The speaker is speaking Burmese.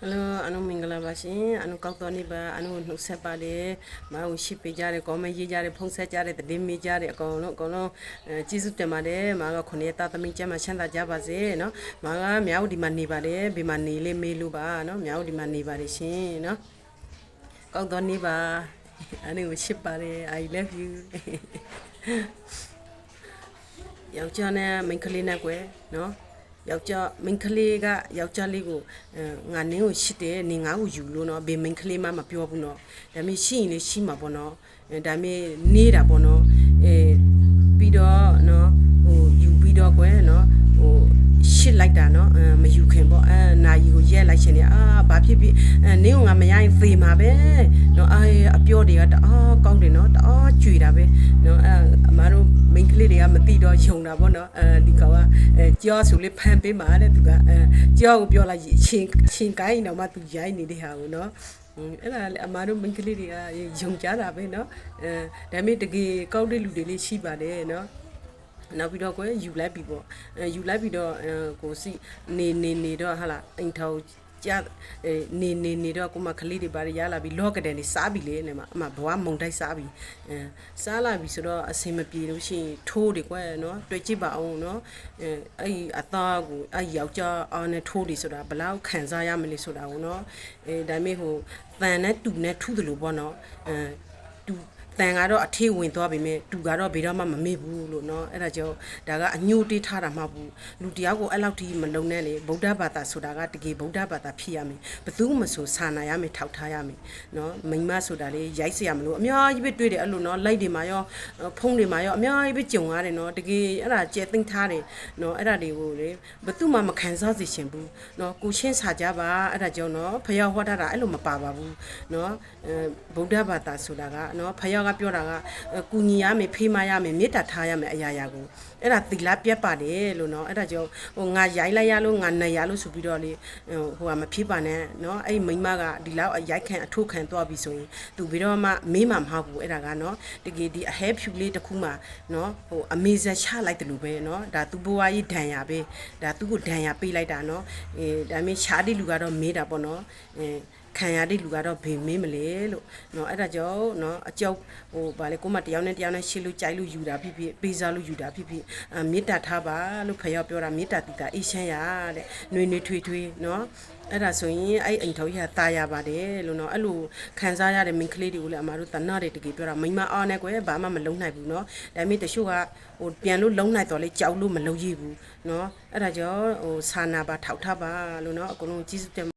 ဟယ်လိုအနုမင်္ဂလာပါရှင်အနုကောက်တော်နေပါအနုနှုတ်ဆက်ပါလေမအောင်ရှိပေးကြတယ်ကောမန့်ရေးကြတယ်ဖုန်းဆက်ကြတယ်သတင်းမေးကြတယ်အကောင်လုံးအကောင်လုံးကျေးဇူးတင်ပါတယ်မာကခုနှစ်သားသမီးကျမ်းမှာချမ်းသာကြပါစေနော်မာကမြောက်ဒီမှာနေပါလေဒီမှာနေလေမေးလို့ပါနော်မြောက်ဒီမှာနေပါလေရှင်နော်ကောက်တော်နေပါအနုကိုရှိပါတယ် I love you ယောက်ျားနဲ့မိန်းကလေးနဲ့ကွယ်နော် ယောက်ျားမိန်းကလေးကယောက်ျားလေးကိုငါနင်းကိုရှိတယ်နင်းငါကိုယူလို့နော်ဘယ်မိန်းကလေးမှမပြောဘူးနော်ဒါပေမဲ့ရှိရင်လည်းရှိမှာပေါ့နော်ဒါပေမဲ့နေတာပေါ့နော်အဲပြီးတော့နော်ဟိုယူပြီးတော့ကွယ်နော်ဟိုရှစ်လိုက်တာနော်မယူခင်ပေါ့အဲနာယီကိုရက်လိုက်ရှင်နေအာဘာဖြစ်ဖြစ်နင်းကငါမရရင်သေမှာပဲနော်အာအပြောတွေကတအားကောင်းတယ်နော်တအားကြွေတာပဲနော်အဲအမတို့မိန်းကလေးတွေကမသိတော့ယုံတာပေါ့နော်အဲဒီကောင်ကအဲ ကြောဆိုလေးဖန်ပေးပါတဲ့သူကအဲကြောကိုပြောလိုက်ရှင်ရှင်ကိုင်းတော့မှသူရိုက်နေတဲ့ဟာကိုနော်အဲ့ဒါလေအမားတို့မိန်းကလေးတွေကယုံကြတာပဲเนาะအဲဒါပေမဲ့တကယ်ကောက်တဲ့လူတွေလေးရှိပါတယ်เนาะနောက်ပြီးတော့ကိုယူလိုက်ပြီပေါ့အဲယူလိုက်ပြီးတော့အဲကိုစီနေနေနေတော့ဟာလာအိမ်ထောင် ကြအဲနေနေနေတော့ကိုမကလေးတွေပါရလာပြီးလော့ကတဲ့နေစားပြီလေနဲ့မအမဘဝမုံတိုက်စားပြီအဲစားလာပြီဆိုတော့အစင်မပြေလို့ရှိရင်ထိုးတယ်ကွယ်နော်တွေ့ကြည့်ပါအောင်နော်အဲအဲ့အသားကိုအဲ့ယောက်ျားအားနဲ့ထိုးတယ်ဆိုတာဘလောက်ခံစားရမလဲဆိုတာကိုနော်အဲဒါပေမဲ့ဟိုတန်နဲ့တူနဲ့ထုတယ်လို့ပေါ့နော်အဲတူ တန်ကတော့အထေးဝင်သွားပြီမဲ့တူကတော့ဘယ်တော့မှမမေ့ဘူးလို့เนาะအဲ့ဒါကြောင့်ဒါကအညှိုးတေးထားတာမှမဟုတ်ဘူးလူတရားကိုအဲ့လောက်ထိမလုံနဲ့လေဗုဒ္ဓဘာသာဆိုတာကတကယ်ဗုဒ္ဓဘာသာဖြစ်ရမယ်ဘသူမှမဆိုစာနာရမယ်ထောက်ထားရမယ်เนาะမိမဆိုတာလေရိုက်เสียမလို့အများကြီးပဲတွေ့တယ်အဲ့လိုเนาะလိုက်တွေမှာရောဖုန်းတွေမှာရောအများကြီးပဲကြုံရတယ်เนาะတကယ်အဲ့ဒါကျဲသိမ့်ထားတယ်เนาะအဲ့ဒါတွေကိုလေဘသူမှမခံစားစေချင်ဘူးเนาะကိုရှင်းစာကြပါအဲ့ဒါကြောင့်เนาะဖယောဟောထားတာအဲ့လိုမပါပါဘူးเนาะအဲဗုဒ္ဓဘာသာဆိုတာကเนาะဖယော းကပြောတာကကူညီရမယ်ဖေးမရမယ်မေတ္တာထားရမယ်အရာရာကိုအဲ့ဒါသီလပြတ်ပါတယ်လို့နော်အဲ့ဒါကြောင့်ဟိုငါရိုက်လိုက်ရလို့ငါနေရလို့ဆိုပြီးတော့လေဟိုကမဖြစ်ပါနဲ့နော်အဲ့မိမကဒီလောက်ရိုက်ခံအထုခံသွားပြီဆိုရင်သူဘယ်တော့မှမေးမှမဟုတ်ဘူးအဲ့ဒါကနော်တကယ်ဒီအဟဲဖြူလေးတစ်ခုမှနော်ဟိုအမေဇာချလိုက်တယ်လို့ပဲနော်ဒါသူဘဝကြီးဒဏ်ရာပဲဒါသူ့ကိုဒဏ်ရာပေးလိုက်တာနော်အဲဒါမင်းရှားတဲ့လူကတော့မေးတာပေါ့နော်အဲ ခံရတဲ့လူကတော့ဘေမင်းမလဲလို့เนาะအဲ့ဒါကြောင့်เนาะအကြောက်ဟိုဗာလေကိုမတယောက်နဲ့တယောက်နဲ့ရှေ့လို့ကြိုက်လို့ယူတာဖြစ်ဖြစ်ပေးစားလို့ယူတာဖြစ်ဖြစ်အမေတ္တာထားပါလို့ဖယောပြောတာမေတ္တာတိတာအေးချမ်းရတဲ့နှွေနှွေထွေထွေเนาะအဲ့ဒါဆိုရင်အဲ့အိမ်ထောင်ကြီးကตายရပါတယ်လို့เนาะအဲ့လိုခံစားရတဲ့မိန်းကလေးတွေကိုလည်းအမားတို့တနာတွေတကယ်ပြောတာမိန်းမအားနဲ့ကွယ်ဘာမှမလုံနိုင်ဘူးเนาะဒါပေမဲ့တချို့ကဟိုပြန်လို့လုံနိုင်တော့လေကြောက်လို့မလုံရဘူးเนาะအဲ့ဒါကြောင့်ဟိုစာနာပါထောက်ထားပါလို့เนาะအကုန်လုံးကျေးဇူးတင်